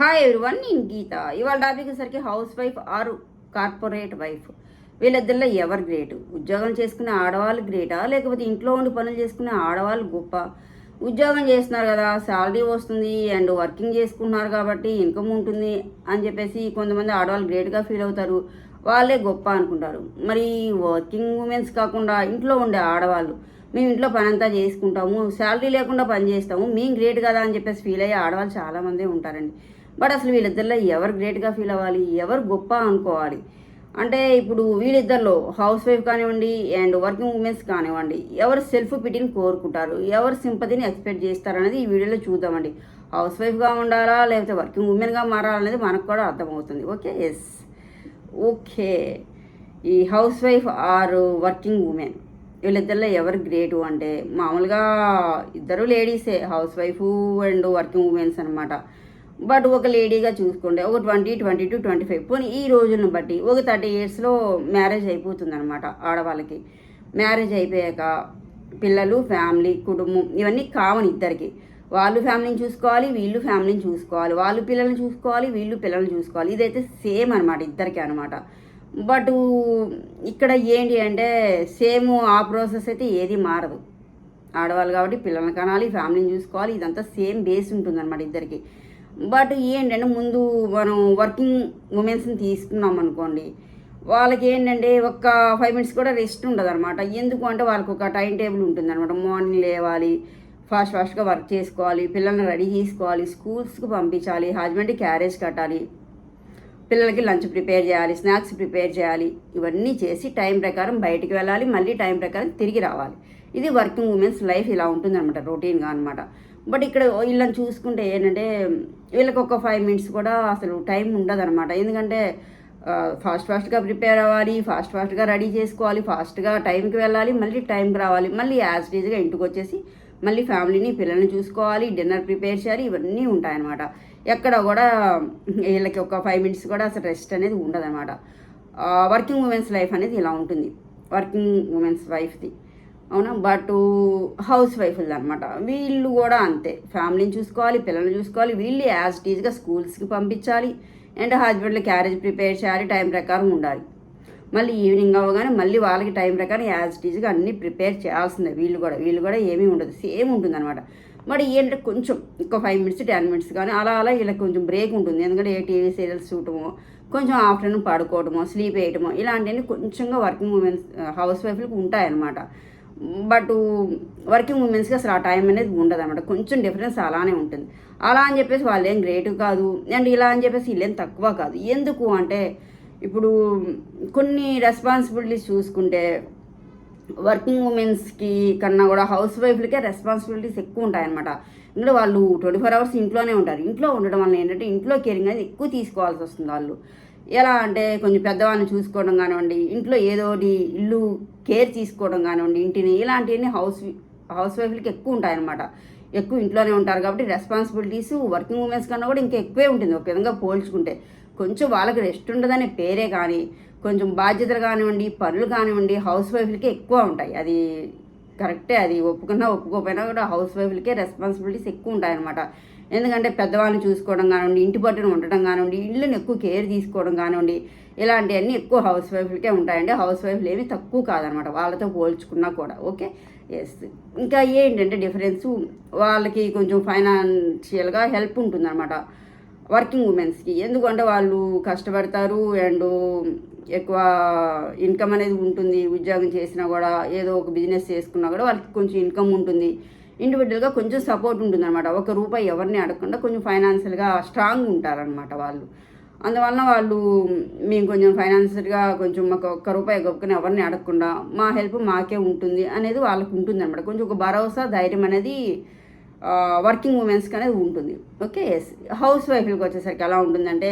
Hi everyone నేను గీత. ఇవాళ topic వచ్చేసరికి house wife or corporate wife వీళ్ళిద్దరిలో ఎవరు గ్రేట్ ఉద్యోగం చేసుకునే ఆడవాళ్ళు గ్రేటా లేకపోతే ఇంట్లో ఉండి పనులు చేసుకునే ఆడవాళ్ళు గొప్ప? ఉద్యోగం చేస్తున్నారు కదా శాలరీ వస్తుంది అండ్ వర్కింగ్ చేసుకుంటున్నారు కాబట్టి ఇన్కమ్ ఉంటుంది అని చెప్పేసి కొంతమంది ఆడవాళ్ళు గ్రేట్గా ఫీల్ అవుతారు. వాళ్ళే గొప్ప అనుకుంటారు. మరి వర్కింగ్ ఉమెన్స్ కాకుండా ఇంట్లో ఉండే ఆడవాళ్ళు మేము ఇంట్లో పని అంతా చేసుకుంటాము శాలరీ లేకుండా పని చేస్తాము. మేము గ్రేట్ కదా అని చెప్పేసి ఫీల్ అయ్యే ఆడవాళ్ళు చాలామంది ఉంటారండి. బట్ అసలు వీళ్ళిద్దరిలో ఎవరు గ్రేట్గా ఫీల్ అవ్వాలి? ఎవరు గొప్ప అనుకోవాలి? అంటే ఇప్పుడు వీళ్ళిద్దరిలో హౌస్ వైఫ్ కానివ్వండి అండ్ వర్కింగ్ ఉమెన్స్ కానివ్వండి ఎవరు సెల్ఫ్ పిటీని కోరుకుంటారు? ఎవరు సింపతిని ఎక్స్పెక్ట్ చేస్తారు అనేది ఈ వీడియోలో చూద్దామండి. హౌస్ వైఫ్గా ఉండాలా? లేకపోతే వర్కింగ్ ఉమెన్గా మారాలనేది మనకు కూడా అర్థమవుతుంది. ఓకే? Yes okay. ఈ house wife or working women వీళ్ళిద్దరిలో ఎవరు గ్రేటు అంటే మామూలుగా ఇద్దరు లేడీసే house wife and working womens అనమాట బట్ ఒక లేడీగా చూసుకోండి ఒక twenty twenty two twenty five పోనీ ఈ రోజులను బట్టి ఒక థర్టీ ఇయర్స్లో మ్యారేజ్ అయిపోతుంది అనమాట ఆడవాళ్ళకి. మ్యారేజ్ అయిపోయాక పిల్లలు ఫ్యామిలీ కుటుంబం ఇవన్నీ కావని ఇద్దరికి. వాళ్ళు ఫ్యామిలీని చూసుకోవాలి వీళ్ళు ఫ్యామిలీని చూసుకోవాలి. వాళ్ళు పిల్లల్ని చూసుకోవాలి వీళ్ళు పిల్లల్ని చూసుకోవాలి. ఇదైతే సేమ్ అనమాట ఇద్దరికి అనమాట బట్ ఇక్కడ ఏంటి అంటే సేమ్ ఆ ప్రాసెస్ అయితే ఏది మారదు. ఆడవాళ్ళు కాబట్టి పిల్లల్ని కనాలి ఫ్యామిలీని చూసుకోవాలి ఇదంతా సేమ్ బేస్ ఉంటుంది అనమాట ఇద్దరికి. బట్ ఏంటంటే ముందు మనం వర్కింగ్ ఉమెన్స్ని తీసుకున్నాం అనుకోండి వాళ్ళకి ఏంటంటే ఒక్క ఫైవ్ మినిట్స్ కూడా రెస్ట్ ఉండదు అనమాట ఎందుకు అంటే వాళ్ళకి ఒక టైం టేబుల్ ఉంటుంది అనమాట మార్నింగ్ లేవాలి ఫాస్ట్ ఫాస్ట్గా వర్క్ చేసుకోవాలి పిల్లల్ని రెడీ చేసుకోవాలి స్కూల్స్కి పంపించాలి హస్బెండ్కి క్యారేజ్ కట్టాలి. పిల్లలకి లంచ్ ప్రిపేర్ చేయాలి స్నాక్స్ ప్రిపేర్ చేయాలి ఇవన్నీ చేసి టైం ప్రకారం బయటికి వెళ్ళాలి మళ్ళీ టైం ప్రకారం తిరిగి రావాలి. ఇది వర్కింగ్ ఉమెన్స్ లైఫ్ ఇలా ఉంటుంది అనమాట రొటీన్గా అనమాట బట్ ఇక్కడ వీళ్ళని చూసుకుంటే ఏంటంటే వీళ్ళకి ఒక ఫైవ్ మినిట్స్ కూడా అసలు టైం ఉండదు అనమాట ఎందుకంటే ఫాస్ట్ ఫాస్ట్గా ప్రిపేర్ అవ్వాలి ఫాస్ట్ ఫాస్ట్గా రెడీ చేసుకోవాలి ఫాస్ట్గా టైంకి వెళ్ళాలి మళ్ళీ టైంకి రావాలి మళ్ళీ యాజ్ డీజ్గా ఇంటికి వచ్చేసి మళ్ళీ ఫ్యామిలీని పిల్లల్ని చూసుకోవాలి డిన్నర్ ప్రిపేర్ చేయాలి ఇవన్నీ ఉంటాయన్నమాట. ఎక్కడ కూడా వీళ్ళకి ఒక ఫైవ్ మినిట్స్ కూడా అసలు రెస్ట్ అనేది ఉండదన్నమాట. వర్కింగ్ ఉమెన్స్ లైఫ్ అనేది ఇలా ఉంటుంది. వర్కింగ్ ఉమెన్స్ వైఫ్ది అవునా? బట్ హౌస్ వైఫ్లు అనమాట వీళ్ళు కూడా అంతే. ఫ్యామిలీని చూసుకోవాలి పిల్లల్ని చూసుకోవాలి. వీళ్ళు యాజ్ టీజ్గా స్కూల్స్కి పంపించాలి. అండ్ హస్బెండ్లు క్యారేజ్ ప్రిపేర్ చేయాలి టైం ప్రకారం ఉండాలి. మళ్ళీ ఈవినింగ్ అవ్వగానే మళ్ళీ వాళ్ళకి టైం ప్రకారం యాజ్ టీజ్గా అన్నీ ప్రిపేర్ చేయాల్సిందే. వీళ్ళు కూడా వీళ్ళు కూడా ఏమీ ఉండదు. సేమ్ ఉంటుంది అనమాట మరి ఏంటంటే కొంచెం ఇంకో ఫైవ్ మినిట్స్ టెన్ మినిట్స్ కానీ అలా అలా ఇలా కొంచెం బ్రేక్ ఉంటుంది. ఎందుకంటే ఏ టీవీ సీరియల్స్ చూడటమో కొంచెం ఆఫ్టర్నూన్ పడుకోవడమో స్లీప్ వేయటమో ఇలాంటివన్నీ కొంచెంగా వర్కింగ్ ఉమెన్స్ హౌస్ వైఫ్లకు ఉంటాయన్నమాట. బట్ వర్కింగ్ ఉమెన్స్కి అసలు ఆ టైం అనేది ఉండదు అనమాట కొంచెం డిఫరెన్స్ అలానే ఉంటుంది. అలా అని చెప్పేసి వాళ్ళు ఏం గ్రేట్ కాదు. అండ్ ఇలా అని చెప్పేసి వీళ్ళేం తక్కువ కాదు. ఎందుకు అంటే ఇప్పుడు కొన్ని రెస్పాన్సిబిలిటీస్ చూసుకుంటే వర్కింగ్ ఉమెన్స్కి కన్నా కూడా హౌస్ వైఫ్లకే రెస్పాన్సిబిలిటీస్ ఎక్కువ ఉంటాయన్నమాట ఎందుకంటే వాళ్ళు ట్వంటీ ఫోర్ అవర్స్ ఇంట్లోనే ఉంటారు. ఇంట్లో ఉండడం వల్ల ఏంటంటే ఇంట్లో కేరింగ్ అనేది ఎక్కువ తీసుకోవాల్సి వస్తుంది వాళ్ళు. ఎలా అంటే కొంచెం పెద్దవాళ్ళని చూసుకోవడం కానివ్వండి ఇంట్లో ఏదో ఒకటి ఇల్లు కేర్ తీసుకోవడం కానివ్వండి ఇంటిని ఇలాంటివన్నీ హౌస్ హౌస్ వైఫ్లకి ఎక్కువ ఉంటాయన్నమాట ఎక్కువ ఇంట్లోనే ఉంటారు కాబట్టి రెస్పాన్సిబిలిటీస్ వర్కింగ్ ఉమెన్స్ కన్నా కూడా ఇంకా ఎక్కువే ఉంటుంది. ఒక విధంగా పోల్చుకుంటే కొంచెం వాళ్ళకి రెస్ట్ ఉండదనే పేరే కానీ కొంచెం బాధ్యతలు కానివ్వండి పనులు కానివ్వండి హౌస్ వైఫ్లకే ఎక్కువ ఉంటాయి. అది కరెక్టే అది ఒప్పుకున్నా ఒప్పుకోకపోయినా కూడా హౌస్ వైఫ్లకే రెస్పాన్సిబిలిటీస్ ఎక్కువ ఉంటాయన్నమాట. ఎందుకంటే పెద్దవాళ్ళని చూసుకోవడం కానివ్వండి ఇంటి పట్టున ఉండటం కానివ్వండి ఇళ్ళని ఎక్కువ కేర్ తీసుకోవడం కానివ్వండి ఇలాంటివన్నీ ఎక్కువ హౌస్ వైఫ్లకే ఉంటాయండి. హౌస్ వైఫ్లు ఏమి తక్కువ కాదనమాట వాళ్ళతో పోల్చుకున్నా కూడా ఓకే ఎస్ ఇంకా ఏంటంటే డిఫరెన్స్ వాళ్ళకి కొంచెం ఫైనాన్షియల్గా హెల్ప్ ఉంటుందన్నమాట. వర్కింగ్ ఉమెన్స్కి ఎందుకంటే వాళ్ళు కష్టపడతారు అండ్ ఎక్కువ ఇన్కమ్ అనేది ఉంటుంది. ఉద్యోగం చేసినా కూడా ఏదో ఒక బిజినెస్ చేసుకున్నా కూడా వాళ్ళకి కొంచెం ఇన్కమ్ ఉంటుంది. ఇండివిజువల్గా కొంచెం సపోర్ట్ ఉంటుంది అనమాట ఒక రూపాయి ఎవరిని అడగకుండా కొంచెం ఫైనాన్షియల్గా స్ట్రాంగ్ ఉంటారనమాట వాళ్ళు. అందువలన వాళ్ళు మేము కొంచెం ఫైనాన్షియల్గా కొంచెం మాకు ఒక్క రూపాయి గొప్పని ఎవరిని అడగకుండా మా హెల్ప్ మాకే ఉంటుంది అనేది వాళ్ళకు ఉంటుంది అనమాట కొంచెం ఒక భరోసా ధైర్యం అనేది వర్కింగ్ ఉమెన్స్కి అనేది ఉంటుంది. ఓకే ఎస్ హౌస్ వైఫ్లకు వచ్చేసరికి ఎలా ఉంటుందంటే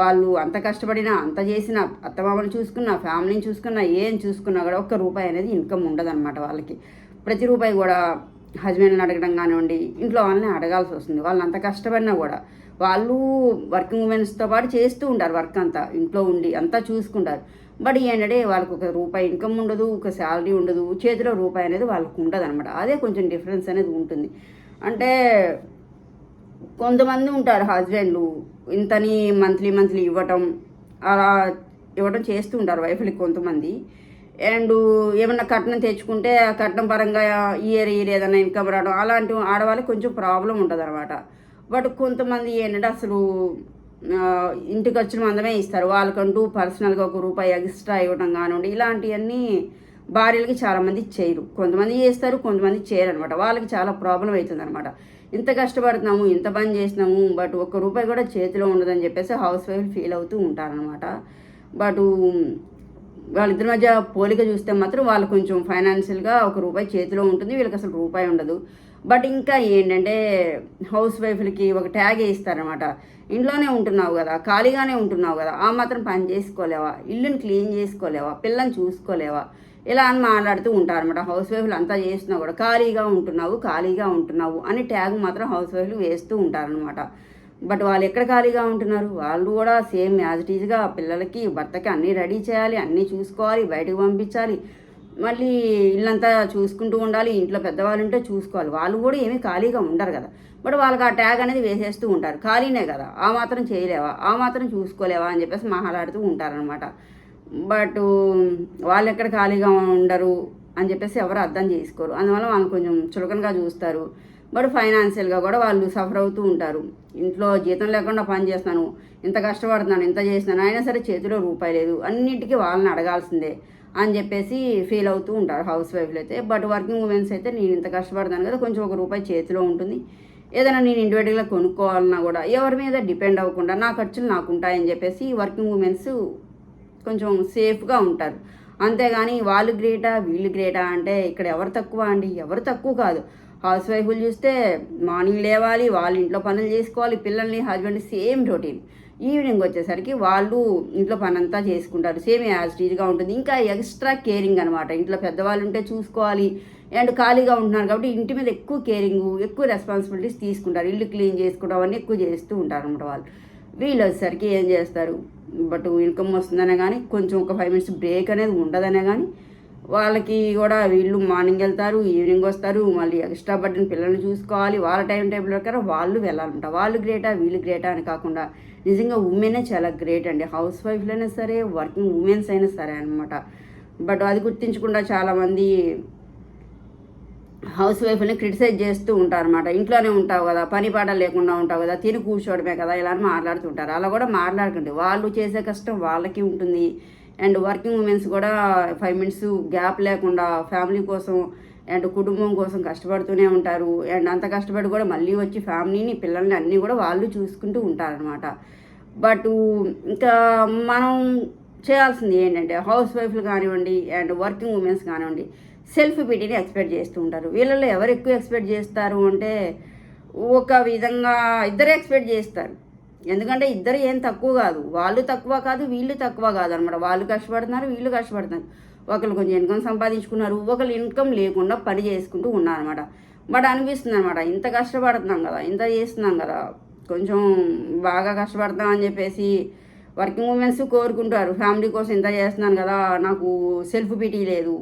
వాళ్ళు అంత కష్టపడినా అంత చేసినా అత్తమామని చూసుకున్నా ఫ్యామిలీని చూసుకున్నా ఏం చూసుకున్నా కూడా ఒక్క రూపాయి అనేది ఇన్కమ్ ఉండదన్నమాట వాళ్ళకి. ప్రతి రూపాయి కూడా హస్బెండ్ని అడగడం కానివ్వండి ఇంట్లో వాళ్ళని అడగాల్సి వస్తుంది. వాళ్ళు అంత కష్టపడినా కూడా వాళ్ళు వర్కింగ్ ఉమెన్స్తో పాటు చేస్తూ ఉంటారు వర్క్ అంతా. ఇంట్లో ఉండి అంతా చూసుకుంటారు. బట్ ఏంటంటే వాళ్ళకు ఒక రూపాయి ఇన్కమ్ ఉండదు ఒక శాలరీ ఉండదు చేతిలో రూపాయి అనేది వాళ్ళకు ఉండదు అనమాట అదే కొంచెం డిఫరెన్స్ అనేది ఉంటుంది. అంటే కొంతమంది ఉంటారు హస్బెండ్లు ఇంతని మంత్లీ మంత్లీ ఇవ్వటం అలా ఇవ్వటం చేస్తూ ఉంటారు వైఫ్లకి కొంతమంది. అండ్ ఏమన్నా కట్నం తెచ్చుకుంటే ఆ కట్నం పరంగా ఇయర్ ఇయర్ ఏదైనా ఇన్కమ్ రావడం అలాంటి ఆడవాళ్ళకి కొంచెం ప్రాబ్లం ఉంటుంది అనమాట బట్ కొంతమంది ఏంటంటే అసలు ఇంటి ఖర్చులు మందమే ఇస్తారు. వాళ్ళకంటూ పర్సనల్గా ఒక రూపాయి ఎక్స్ట్రా ఇవ్వడం కానివ్వండి ఇలాంటివన్నీ భార్యలకి చాలామంది చేయరు. కొంతమంది చేస్తారు కొంతమంది చేయరు అనమాట వాళ్ళకి చాలా ప్రాబ్లం అవుతుంది అనమాట ఇంత కష్టపడుతున్నాము ఇంత పని చేసినాము బట్ ఒక్క రూపాయి కూడా చేతిలో ఉండదని చెప్పేసి హౌస్ వైఫ్ ఫీల్ అవుతూ ఉంటారనమాట బట్ వాళ్ళిద్దరి మధ్య పోలిక చూస్తే మాత్రం వాళ్ళు కొంచెం ఫైనాన్షియల్గా ఒక రూపాయి చేతిలో ఉంటుంది వీళ్ళకి అసలు రూపాయి ఉండదు. బట్ ఇంకా ఏంటంటే హౌస్ వైఫ్లకి ఒక ట్యాగ్ ఇస్తారనమాట ఇంట్లోనే ఉంటున్నావు కదా ఖాళీగానే ఉంటున్నావు కదా ఆ మాత్రం పని చేసుకోలేవా? ఇల్లుని క్లీన్ చేసుకోలేవా? పిల్లని చూసుకోలేవా? ఇలా అని మాట్లాడుతూ ఉంటారనమాట హౌస్ వైఫ్లు అంతా చేస్తున్నా కూడా ఖాళీగా ఉంటున్నావు ఖాళీగా ఉంటున్నావు అని ట్యాగ్ మాత్రం హౌస్ వైఫ్లు వేస్తూ ఉంటారనమాట బట్ వాళ్ళు ఎక్కడ ఖాళీగా ఉంటున్నారు? వాళ్ళు కూడా సేమ్ యాజ్ ఇట్ ఈజ్గా పిల్లలకి భర్తకి అన్నీ రెడీ చేయాలి అన్నీ చూసుకోవాలి బయటకు పంపించాలి. మళ్ళీ ఇల్లంతా చూసుకుంటూ ఉండాలి ఇంట్లో పెద్దవాళ్ళు ఉంటే చూసుకోవాలి. వాళ్ళు కూడా ఏమీ ఖాళీగా ఉండరు కదా. బట్ వాళ్ళకి ఆ ట్యాగ్ అనేది వేసేస్తూ ఉంటారు. ఖాళీనే కదా. ఆ మాత్రం చేయలేవా? ఆ మాత్రం చూసుకోలేవా? అని చెప్పేసి మాట్లాడుతూ ఉంటారనమాట బట్ వాళ్ళు ఎక్కడ ఖాళీగా ఉండరు అని చెప్పేసి ఎవరు అర్థం చేసుకోరు. అందువల్ల వాళ్ళు కొంచెం చులకనగా చూస్తారు. బట్ ఫైనాన్షియల్గా కూడా వాళ్ళు సఫర్ అవుతూ ఉంటారు. ఇంట్లో జీతం లేకుండా పని చేస్తాను ఇంత కష్టపడుతున్నాను ఇంత చేస్తున్నాను అయినా సరే చేతిలో రూపాయి లేదు. అన్నిటికీ వాళ్ళని అడగాల్సిందే అని చెప్పేసి ఫీల్ అవుతూ ఉంటారు హౌస్ వైఫ్లు అయితే. బట్ వర్కింగ్ ఉమెన్స్ అయితే నేను ఇంత కష్టపడతాను కదా కొంచెం ఒక రూపాయి చేతిలో ఉంటుంది. ఏదైనా నేను ఇండివిజువల్గా కొనుక్కోవాలన్నా కూడా ఎవరి మీద డిపెండ్ అవ్వకుండా నా ఖర్చులు నాకు ఉంటాయని చెప్పేసి వర్కింగ్ ఉమెన్స్ కొంచెం సేఫ్గా ఉంటారు. అంతేగాని వాళ్ళు గ్రేటా వీళ్ళు గ్రేటా అంటే ఇక్కడ ఎవరు తక్కువ అండి? ఎవరు తక్కువ కాదు. హౌస్ వైఫ్లు చూస్తే మార్నింగ్ లేవాలి వాళ్ళు ఇంట్లో పనులు చేసుకోవాలి పిల్లల్ని హస్బెండ్ సేమ్ రొటీన్. ఈవినింగ్ వచ్చేసరికి వాళ్ళు ఇంట్లో పని అంతా చేసుకుంటారు. సేమ్ యాజ్ టీజ్గా ఉంటుంది. ఇంకా ఎక్స్ట్రా కేరింగ్ అనమాట ఇంట్లో పెద్దవాళ్ళు ఉంటే చూసుకోవాలి. అండ్ ఖాళీగా ఉంటున్నారు కాబట్టి ఇంటి మీద ఎక్కువ కేరింగ్ ఎక్కువ రెస్పాన్సిబిలిటీస్ తీసుకుంటారు. ఇల్లు క్లీన్ చేసుకోవడం అవన్నీ ఎక్కువ చేస్తూ ఉంటారు అనమాట వాళ్ళు. వీళ్ళొచ్చేసరికి ఏం చేస్తారు? బట్ ఇన్కమ్ వస్తుందనే కానీ కొంచెం ఒక ఫైవ్ మినిట్స్ బ్రేక్ అనేది ఉండదనే కానీ వాళ్ళకి కూడా వీళ్ళు మార్నింగ్ వెళ్తారు ఈవినింగ్ వస్తారు మళ్ళీ ఎక్స్ట్రా పట్టిన పిల్లల్ని చూసుకోవాలి. వాళ్ళ టైం టేబుల్ ప్రకారం వాళ్ళు వెళ్ళాలంట. వాళ్ళు గ్రేటా వీళ్ళు గ్రేటా అని కాకుండా నిజంగా ఉమెనే చాలా గ్రేట్ అండి. హౌస్ వైఫ్లైనా సరే వర్కింగ్ ఉమెన్స్ అయినా సరే అనమాట బట్ అది గుర్తించకుండా చాలామంది హౌస్ వైఫ్ని క్రిటిసైజ్ చేస్తూ ఉంటారు అనమాట ఇంట్లోనే ఉంటావు కదా పని పాట లేకుండా ఉంటావు కదా తిని కూర్చోవడమే కదా ఇలా మాట్లాడుతుంటారు. అలా కూడా మాట్లాడకండి. వాళ్ళు చేసే కష్టం వాళ్ళకి ఉంటుంది. అండ్ వర్కింగ్ ఉమెన్స్ కూడా ఫైవ్ మినిట్స్ గ్యాప్ లేకుండా ఫ్యామిలీ కోసం అండ్ కుటుంబం కోసం కష్టపడుతూనే ఉంటారు. అండ్ అంత కష్టపడి కూడా మళ్ళీ వచ్చి ఫ్యామిలీని పిల్లల్ని అన్నీ కూడా వాళ్ళు చూసుకుంటూ ఉంటారనమాట బట్ ఇంకా మనం చేయాల్సింది ఏంటంటే హౌస్ వైఫ్లు కానివ్వండి అండ్ వర్కింగ్ ఉమెన్స్ కానివ్వండి సెల్ఫ్ పిటీని ఎక్స్పెక్ట్ చేస్తూ ఉంటారు. వీళ్ళలో ఎవరు ఎక్కువ ఎక్స్పెక్ట్ చేస్తారు అంటే ఒక విధంగా ఇద్దరే ఎక్స్పెక్ట్ చేస్తారు. ఎందుకంటే ఇద్దరు ఏం తక్కువ కాదు. వాళ్ళు తక్కువ కాదు వీళ్ళు తక్కువ కాదు అనమాట వాళ్ళు కష్టపడుతున్నారు వీళ్ళు కష్టపడుతున్నారు. ఒకరు కొంచెం ఇన్కమ్ సంపాదించుకున్నారు ఒకరు ఇన్కమ్ లేకుండా పని చేసుకుంటూ ఉన్నారనమాట బట్ అనిపిస్తుంది అనమాట ఇంత కష్టపడుతున్నాం కదా ఇంత చేస్తున్నాం కదా కొంచెం బాగా కష్టపడతాం అని చెప్పేసి వర్కింగ్ ఉమెన్స్ కోరుకుంటారు. ఫ్యామిలీ కోసం ఇంత చేస్తున్నాను కదా నాకు సెల్ఫ్ పిటీ లేదు.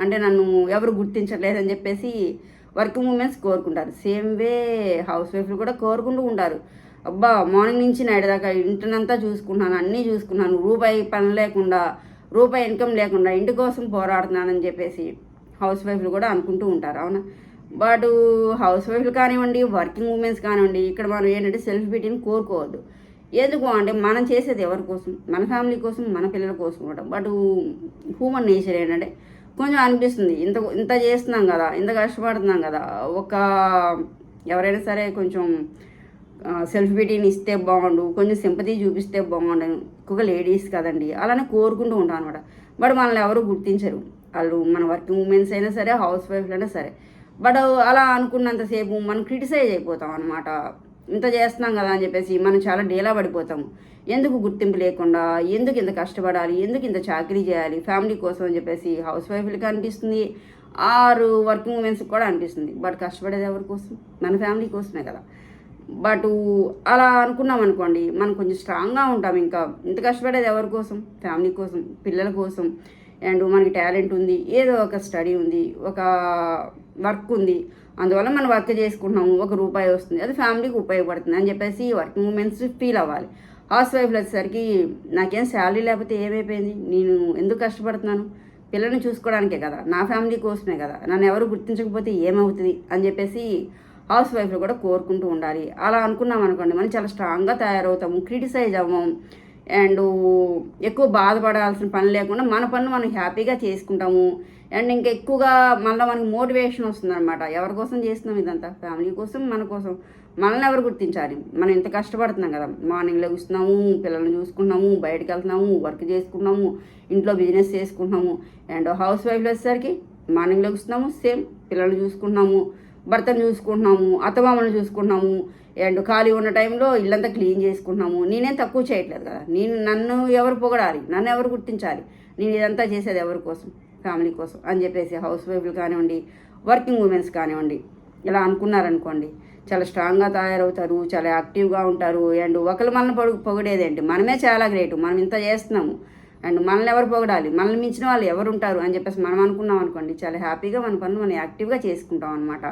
అంటే నన్ను ఎవరు గుర్తించట్లేదని చెప్పేసి వర్కింగ్ ఉమెన్స్ కోరుకుంటారు. సేమ్ వే హౌస్ వైఫ్లు కూడా కోరుకుంటూ ఉంటారు. అబ్బా మార్నింగ్ నుంచి నైట్ దాకా ఇంటినంతా చూసుకున్నాను అన్నీ చూసుకున్నాను. రూపాయి పని లేకుండా రూపాయి ఇన్కమ్ లేకుండా ఇంటి కోసం పోరాడుతున్నానని చెప్పేసి హౌస్ వైఫ్లు కూడా అనుకుంటూ ఉంటారు. అవునా? బట్ హౌస్ వైఫ్లు కానివ్వండి వర్కింగ్ ఉమెన్స్ కానివ్వండి ఇక్కడ మనం ఏంటంటే సెల్ఫ్ బ్యూటీని కోరుకోవద్దు. ఎందుకు అంటే మనం చేసేది ఎవరి కోసం? మన ఫ్యామిలీ కోసం మన పిల్లల కోసం కూడా బట్ హ్యూమన్ నేచర్ ఏంటంటే కొంచెం అనిపిస్తుంది. ఇంత ఇంత చేస్తున్నాం కదా ఇంత కష్టపడుతున్నాం కదా ఒక ఎవరైనా సరే కొంచెం సెల్ఫ్ బ్యూటీని ఇస్తే బాగుండు కొంచెం సింపతి చూపిస్తే బాగుండు ఎక్కువగా లేడీస్ కదండి అలానే కోరుకుంటూ ఉంటాం అనమాట బట్ మనల్ని ఎవరు గుర్తించరు. వాళ్ళు మన వర్కింగ్ ఉమెన్స్ అయినా సరే హౌస్ వైఫ్లు అయినా సరే. బట్ అలా అనుకున్నంతసేపు మనం క్రిటిసైజ్ అయిపోతాం అనమాట ఇంత చేస్తున్నాం కదా అని చెప్పేసి మనం చాలా డీలా పడిపోతాము. ఎందుకు గుర్తింపు లేకుండా ఎందుకు ఇంత కష్టపడాలి ఎందుకు ఇంత చాకరీ చేయాలి ఫ్యామిలీ కోసం అని చెప్పేసి హౌస్ వైఫ్లకి అనిపిస్తుంది ఆరు వర్కింగ్ ఉమెన్స్కి కూడా అనిపిస్తుంది. బట్ కష్టపడేది ఎవరి కోసం? మన ఫ్యామిలీ కోసమే కదా. బట్ అలా అనుకున్నాం అనుకోండి మనం కొంచెం స్ట్రాంగ్గా ఉంటాం ఇంకా. ఇంత కష్టపడేది ఎవరి కోసం? ఫ్యామిలీ కోసం పిల్లల కోసం. అండ్ మనకి టాలెంట్ ఉంది ఏదో ఒక స్టడీ ఉంది ఒక వర్క్ ఉంది. అందువల్ల మనం వర్క్ చేసుకుంటున్నాము ఒక రూపాయి వస్తుంది. అది ఫ్యామిలీకి ఉపయోగపడుతుంది అని చెప్పేసి వర్కింగ్ ఉమెన్స్ ఫీల్ అవ్వాలి. హౌస్ వైఫ్లు వచ్చేసరికి నాకేం శాలరీ లేకపోతే ఏమైపోయింది? నేను ఎందుకు కష్టపడుతున్నాను? పిల్లల్ని చూసుకోవడానికే కదా. నా ఫ్యామిలీ కోసమే కదా. నన్ను ఎవరు గుర్తించకపోతే ఏమవుతుంది? అని చెప్పేసి హౌస్ వైఫ్లు కూడా కోరుకుంటూ ఉండాలి. అలా అనుకున్నాం అనుకోండి మనం చాలా స్ట్రాంగ్గా తయారవుతాము. క్రిటిసైజ్ అవ్వము అండ్ ఎక్కువ బాధపడాల్సిన పని లేకుండా మన పనులు మనం హ్యాపీగా చేసుకుంటాము. అండ్ ఇంకా ఎక్కువగా మళ్ళీ మనకి మోటివేషన్ వస్తుంది అనమాట ఎవరి కోసం చేస్తున్నాం ఇదంతా? ఫ్యామిలీ కోసం మన కోసం. మనల్ని ఎవరు గుర్తించాలి? మనం ఎంత కష్టపడుతున్నాం కదా? మార్నింగ్ లెగుస్తున్నాము పిల్లల్ని చూసుకున్నాము బయటకు వెళ్తున్నాము వర్క్ చేసుకున్నాము ఇంట్లో బిజినెస్ చేసుకుంటున్నాము. అండ్ హౌస్ వైఫ్లు వచ్చేసరికి మార్నింగ్ లెగుస్తున్నాము సేమ్ పిల్లల్ని చూసుకుంటున్నాము భర్తను చూసుకుంటున్నాము అత్తమామను చూసుకుంటున్నాము. అండ్ ఖాళీ ఉన్న టైంలో ఇల్లంతా క్లీన్ చేసుకున్నాము నేనేం తక్కువ చేయట్లేదు కదా. నేను నన్ను ఎవరు పొగడాలి? నన్ను ఎవరు గుర్తించాలి? నేను ఇదంతా చేసేది ఎవరి కోసం? ఫ్యామిలీ కోసం అని చెప్పేసి హౌస్ వైఫ్లు కానివ్వండి వర్కింగ్ ఉమెన్స్ కానివ్వండి ఇలా అనుకున్నారనుకోండి చాలా స్ట్రాంగ్గా తయారవుతారు చాలా యాక్టివ్గా ఉంటారు. అండ్ ఒకరు మనల్ని పొగ పొగిడేదేంటి మనమే చాలా గ్రేట్. మనం ఇంత చేస్తున్నాము. అండ్ మనల్ని ఎవరు పొగడాలి? మనల్ని మించిన వాళ్ళు ఎవరు ఉంటారు అని చెప్పేసి మనం అనుకున్నాం అనుకోండి చాలా హ్యాపీగా మన పనులు మనం యాక్టివ్గా చేసుకుంటాం అనమాట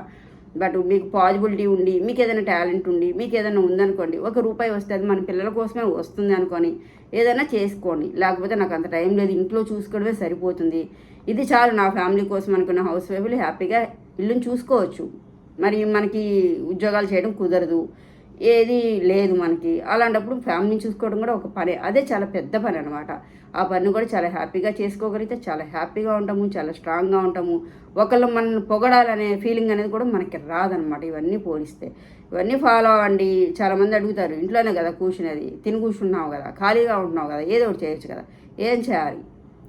బట్ మీకు పాజిబిలిటీ ఉండి మీకు ఏదైనా టాలెంట్ ఉండి మీకు ఏదైనా ఉందనుకోండి ఒక రూపాయి వస్తే అది మన పిల్లల కోసమే వస్తుంది అనుకొని ఏదైనా చేసుకోండి. లేకపోతే నాకు అంత టైం లేదు ఇంట్లో చూసుకోవడమే సరిపోతుంది. ఇది చాలు నా ఫ్యామిలీ కోసం అనుకున్న హౌస్ వైఫ్లు హ్యాపీగా ఇల్లుని చూసుకోవచ్చు. మరి మనకి ఉద్యోగాలు చేయడం కుదరదు. ఏది లేదు మనకి. అలాంటప్పుడు ఫ్యామిలీని చూసుకోవడం కూడా ఒక పని. అదే చాలా పెద్ద పని అనమాట ఆ పని కూడా చాలా హ్యాపీగా చేసుకోగలిగితే చాలా హ్యాపీగా ఉంటాము చాలా స్ట్రాంగ్గా ఉంటాము. ఒకళ్ళు మనల్ని పొగడాలనే ఫీలింగ్ అనేది కూడా మనకి రాదనమాట ఇవన్నీ పోలిస్తే. ఇవన్నీ ఫాలో అవ్వండి. చాలామంది అడుగుతారు ఇంట్లోనే కదా కూర్చునేది? తిని కూర్చున్నావు కదా? ఖాళీగా ఉంటున్నావు కదా? ఏదో ఒకటి చేయొచ్చు కదా? ఏం చేయాలి?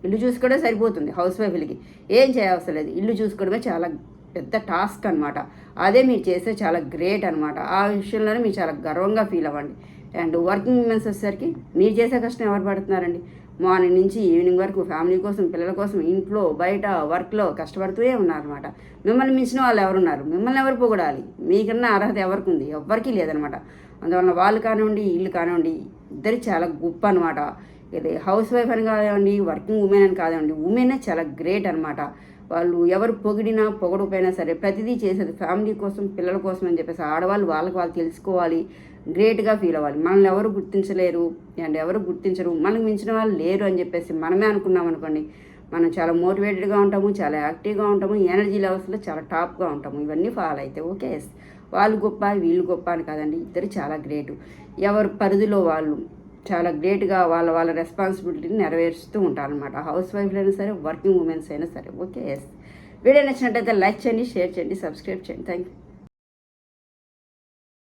ఇల్లు చూసుకోవడమే సరిపోతుంది హౌస్ వైఫ్లకి. ఏం చేయవసరం లేదు ఇల్లు చూసుకోవడమే చాలా పెద్ద టాస్క్ అనమాట అదే మీరు చేస్తే చాలా గ్రేట్ అనమాట ఆ విషయంలోనే మీరు చాలా గర్వంగా ఫీల్ అవ్వండి. అండ్ వర్కింగ్ ఉమెన్స్ వచ్చేసరికి మీరు చేసే కష్టం ఎవరు పడుతున్నారండి? మార్నింగ్ నుంచి ఈవినింగ్ వరకు ఫ్యామిలీ కోసం పిల్లల కోసం ఇంట్లో బయట వర్క్లో కష్టపడుతూనే ఉన్నారనమాట మిమ్మల్ని మించిన వాళ్ళు ఎవరున్నారు? మిమ్మల్ని ఎవరు పొగడాలి? మీకన్నా అర్హత ఎవరికి ఉంది ఎవ్వరికీ లేదనమాట అందువల్ల వాళ్ళు కానివ్వండి ఇల్లు కానివ్వండి ఇద్దరు చాలా గొప్ప అనమాట ఇది హౌస్ వైఫ్ అని కానివ్వండి వర్కింగ్ ఉమెన్ అని కాదండి ఉమెనే చాలా గ్రేట్ అనమాట వాళ్ళు ఎవరు పొగిడినా పొగడకపోయినా సరే ప్రతిదీ చేసేది ఫ్యామిలీ కోసం పిల్లల కోసం అని చెప్పేసి ఆడవాళ్ళు వాళ్ళకి వాళ్ళు తెలుసుకోవాలి. గ్రేట్గా ఫీల్ అవ్వాలి. మనల్ని ఎవరు గుర్తించలేరు అండ్ ఎవరు గుర్తించరు మనకు మించిన వాళ్ళు లేరు అని చెప్పేసి మనమే అనుకున్నాం అనుకోండి మనం చాలా మోటివేటెడ్గా ఉంటాము చాలా యాక్టివ్గా ఉంటాము ఎనర్జీ లెవెల్స్లో చాలా టాప్గా ఉంటాము ఇవన్నీ ఫాలో అయితే ఓకే వాళ్ళు గొప్ప వీళ్ళు గొప్ప అని కాదండి ఇద్దరు చాలా గ్రేటు. ఎవరు పరిధిలో వాళ్ళు చాలా గ్రేట్గా వాళ్ళ వాళ్ళ రెస్పాన్సిబిలిటీని నెరవేరుస్తూ ఉంటారనమాట హౌస్ వైఫ్లైనా అయినా సరే వర్కింగ్ ఉమెన్స్ అయినా సరే ఓకే ఎస్. వీడియో నచ్చినట్టయితే లైక్ చేయండి షేర్ చేయండి సబ్స్క్రైబ్ చేయండి. Thank you